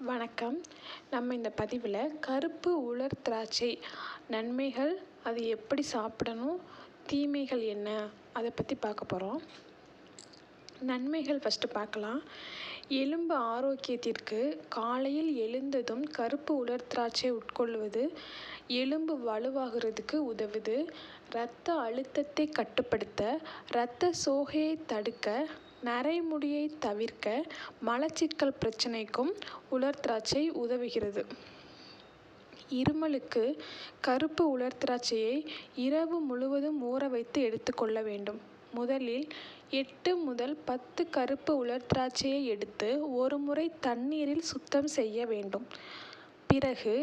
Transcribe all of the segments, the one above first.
வணக்கம். நம்ம இந்த பதிவில் கருப்பு உலர் திராட்சை நன்மைகள் அது எப்படி சாப்பிடணும் தீமைகள் என்ன அதை பற்றி பார்க்க போகிறோம் நன்மைகள் ஃபஸ்ட்டு பார்க்கலாம். எலும்பு ஆரோக்கியத்திற்கு காலையில் எழுந்ததும் கருப்பு உலர் திராட்சை உட்கொள்வது எலும்பு வலுவாகிறதுக்கு உதவுது. இரத்த அழுத்தத்தை கட்டுப்படுத்த இரத்த சோகையை தடுக்க நரைமுடியை தவிர்க்க மலச்சிக்கல் பிரச்சனைக்கும் உலர் திராட்சை உதவுகிறது. இருமலுக்கு கருப்பு உலர் திராட்சையை இரவு முழுவதும் ஊற வைத்து எடுத்துக்கொள்ள வேண்டும். முதலில் எட்டு முதல் பத்து கருப்பு உலர் திராட்சையை எடுத்து ஒரு முறை தண்ணீரில் சுத்தம் செய்ய வேண்டும். பிறகு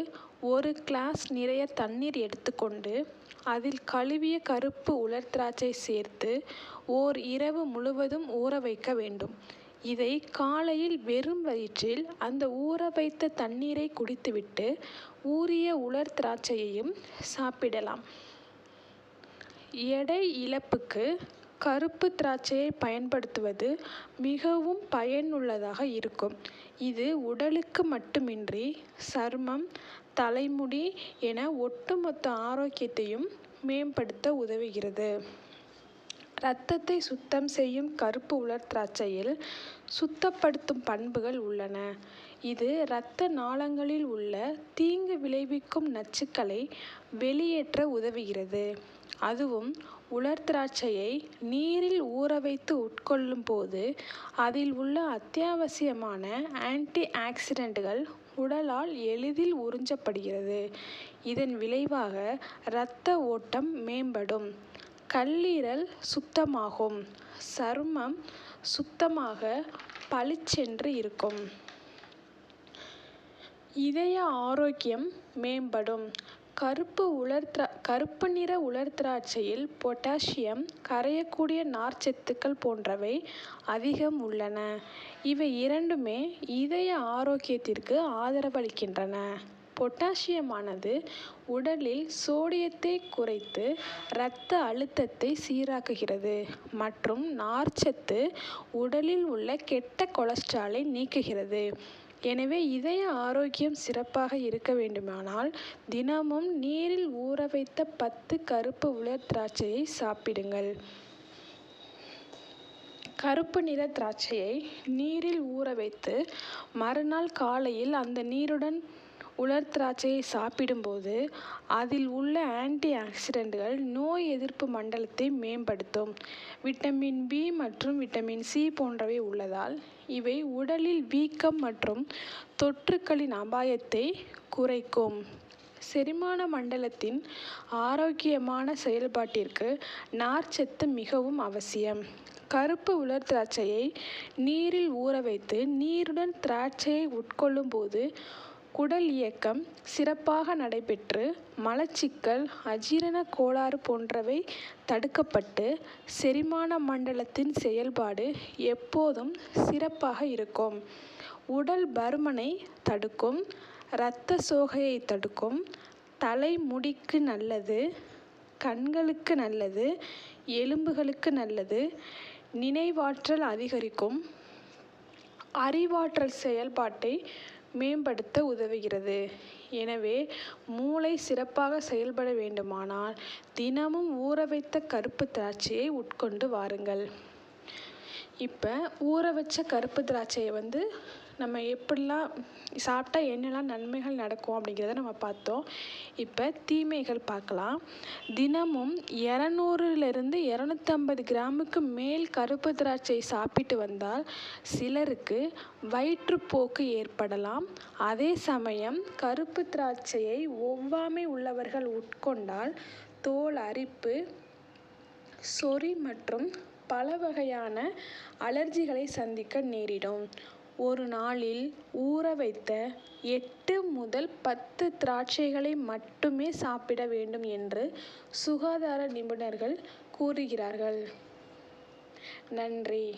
ஒரு கிளாஸ் நிறைய தண்ணீர் எடுத்துக்கொண்டு அதில் கழுவிய கருப்பு உலர் திராட்சை சேர்த்து ஓர் இரவு முழுவதும் ஊற வைக்க வேண்டும். இதை காலையில் வெறும் வயிற்றில் அந்த ஊற வைத்த தண்ணீரை குடித்துவிட்டு ஊறிய உலர் திராட்சையையும் சாப்பிடலாம். எடை இழப்புக்கு கருப்பு திராட்சையை பயன்படுத்துவது மிகவும் பயனுள்ளதாக இருக்கும். இது உடலுக்கு மட்டுமின்றி சருமம் தலைமுடி என ஒட்டுமொத்த ஆரோக்கியத்தையும் மேம்படுத்த உதவுகிறது. இரத்தத்தை சுத்தம் செய்யும் கருப்பு உலர் திராட்சையில் சுத்தப்படுத்தும் பண்புகள் உள்ளன. இது இரத்த நாளங்களில் உள்ள தீங்கு விளைவிக்கும் நச்சுக்களை வெளியேற்ற உதவுகிறது. அதுவும் உலர் திராட்சையை நீரில் ஊற வைத்து உட்கொள்ளும் போது அதில் உள்ள அத்தியாவசியமான ஆன்டி ஆக்சிடென்ட்கள் உடலால் எளிதில் உறிஞ்சப்படுகிறது. இதன் விளைவாக இரத்த ஓட்டம் மேம்படும். கல்லீரல் சுத்தமாகும். சருமம் சுத்தமாக பளிச்சென்று இருக்கும். இதய ஆரோக்கியம் மேம்படும். கருப்பு உலர்திரா கருப்பு நிற உலர் திராட்சையில் பொட்டாசியம் கரையக்கூடிய நார்ச்சத்துக்கள் போன்றவை அதிகம் உள்ளன. இவை இரண்டுமே இதய ஆரோக்கியத்திற்கு ஆதரவளிக்கின்றன. பொட்டாசியமானது உடலில் சோடியத்தை குறைத்து இரத்த அழுத்தத்தை சீராக்குகிறது மற்றும் நார்ச்சத்து உடலில் உள்ள கெட்ட கொலஸ்ட்ராலை நீக்குகிறது. எனவே இதய ஆரோக்கியம் சிறப்பாக இருக்க வேண்டுமானால் தினமும் நீரில் ஊற வைத்த பத்து கருப்பு உலர் திராட்சையை சாப்பிடுங்கள். கருப்பு நிற திராட்சையை நீரில் ஊற வைத்து மறுநாள் காலையில் அந்த நீருடன் உலர் திராட்சையை சாப்பிடும்போது அதில் உள்ள ஆன்டி ஆக்சிடென்ட்கள் நோய் எதிர்ப்பு மண்டலத்தை மேம்படுத்தும். விட்டமின் பி மற்றும் விட்டமின் சி போன்றவை உள்ளதால் இவை உடலில் வீக்கம் மற்றும் தொற்றுக்களின் அபாயத்தை குறைக்கும். செரிமான மண்டலத்தின் ஆரோக்கியமான செயல்பாட்டிற்கு நார்ச்சத்து மிகவும் அவசியம். கருப்பு உலர் திராட்சையை நீரில் ஊற வைத்து நீருடன் திராட்சையை உட்கொள்ளும் போது குடல் இயக்கம் சிறப்பாக நடைபெற்று மலச்சிக்கல் அஜீரண கோளாறு போன்றவை தடுக்கப்பட்டு செரிமான மண்டலத்தின் செயல்பாடு எப்போதும் சிறப்பாக இருக்கும். உடல் பருமனை தடுக்கும் இரத்த சோகையை தடுக்கும் தலைமுடிக்கு நல்லது கண்களுக்கு நல்லது எலும்புகளுக்கு நல்லது நினைவாற்றல் அதிகரிக்கும் அறிவாற்றல் செயல்பாட்டை மேம்படுத்த உதவுகிறது. எனவே மூளை சிறப்பாக செயல்பட வேண்டுமானால் தினமும் ஊற வைத்த கருப்பு திராட்சையை உட்கொண்டு வாருங்கள். இப்போ ஊற வச்ச கருப்பு திராட்சையை வந்து நம்ம எப்படிலாம் சாப்பிட்டா என்னெல்லாம் நன்மைகள் நடக்கும் அப்படிங்கிறத நம்ம பார்த்தோம். இப்போ தீமைகள் பார்க்கலாம். தினமும் இரநூறுலேருந்து இரநூத்தம்பது கிராமுக்கு மேல் கருப்பு திராட்சை சாப்பிட்டு வந்தால் சிலருக்கு வயிற்றுப்போக்கு ஏற்படலாம். அதே சமயம் கருப்பு திராட்சையை ஒவ்வாமை உள்ளவர்கள் உட்கொண்டால் தோல் அரிப்பு சொறி மற்றும் பல வகையான அலர்ஜிகளை சந்திக்க நேரிடும். ஒரு நாளில் ஊற வைத்த எட்டு முதல் பத்து திராட்சைகளை மட்டுமே சாப்பிட வேண்டும் என்று சுகாதார நிபுணர்கள் கூறுகிறார்கள். நன்றி.